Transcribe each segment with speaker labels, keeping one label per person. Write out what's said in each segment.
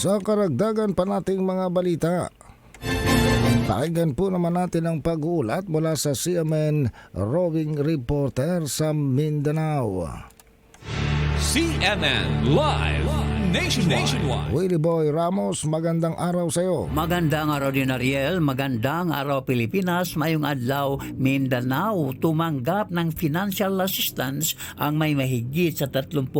Speaker 1: Sa karagdagan pa nating mga balita, pakinggan po naman natin ang pag-uulat mula sa CMN Roving Reporter sa Mindanao.
Speaker 2: CNN Live Nationwide.
Speaker 1: Willie Boy Ramos, magandang araw sa iyo.
Speaker 3: Magandang araw din Ariel, magandang araw Pilipinas, mayong adlaw Mindanao. Tumanggap ng financial assistance ang may mahigit sa 30,000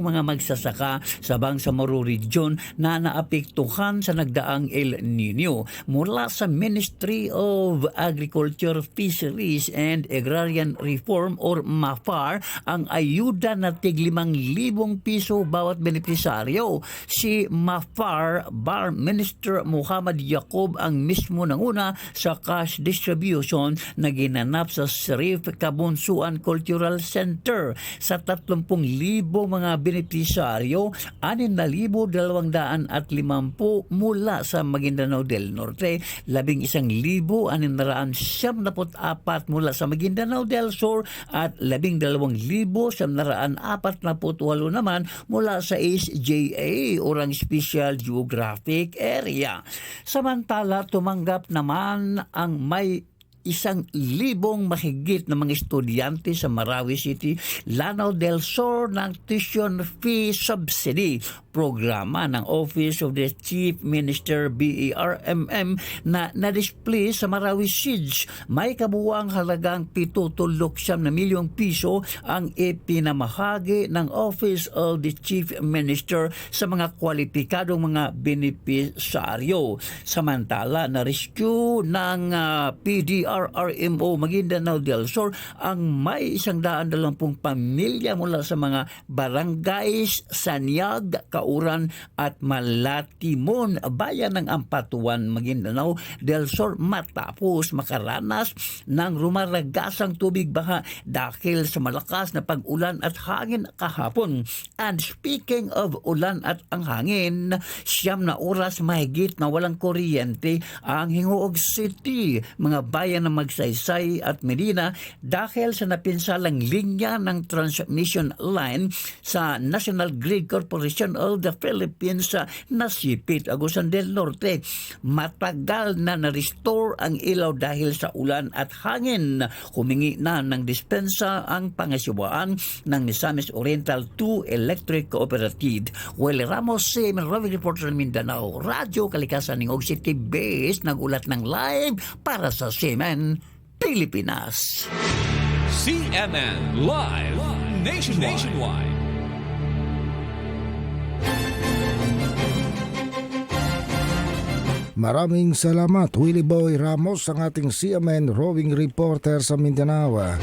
Speaker 3: mga magsasaka sa Bangsamoro Region na naapektuhan sa nagdaang El Nino. Mula sa Ministry of Agriculture, Fisheries and Agrarian Reform or MAFAR, ang ayuda na tig 5,000 piso bawat benepisaryo. Si Mafar Bar Minister Muhammad Yacob ang mismo nanguna sa cash distribution na ginanap sa Sharif Kabunsuan Cultural Center. Sa 30,000 mga benepisaryo, 6,250 mula sa Maguindanao del Norte, 11,674 mula sa Maguindanao del Sur at 12,748 naman mula sa SJA orang Special Geographic Area. Samantala, tumanggap naman ang may isang libong mahigit na mga estudyante sa Marawi City, Lanao del Sur ng tuition fee subsidy programa ng Office of the Chief Minister BERMM na na-display sa Marawi Siege. May kabuwang halagang 7.7 na milyong piso ang ipinamahagi ng Office of the Chief Minister sa mga kwalipikadong mga benepisaryo. Samantala, na-rescue ng ah, PDRRMO Maguindanao del Sur ang may isang daan dalampung pamilya mula sa mga barangays Sanyag, Kauran at Malatimon, bayan ng Ampatuan, Maguindanao del Sur matapos makaranas ng rumaragasang tubig baha dahil sa malakas na pag-ulan at hangin kahapon. And speaking of ulan at ang hangin, siyam na oras mahigit na walang kuryente ang Hingoog City, mga bayan ng Magsaysay at Medina dahil sa napinsalang linya ng transmission line sa National Grid Corporation of the Philippines sa nasipit Agusan del Norte. Matagal na na-restore ang ilaw dahil sa ulan at hangin. Humingi na ng dispensa ang pangasiwaan ng Misamis Oriental 2 Electric Cooperative. Well, Ramos Sim, Roving Reporter ng Mindanao, Radyo Kalikasan ng Og City Base, nagulat ng live para sa Semen, Pilipinas.
Speaker 2: CNN Live Nationwide.
Speaker 1: Maraming salamat Willie Boy Ramos ang ating CMN Roving Reporter sa Mindanao.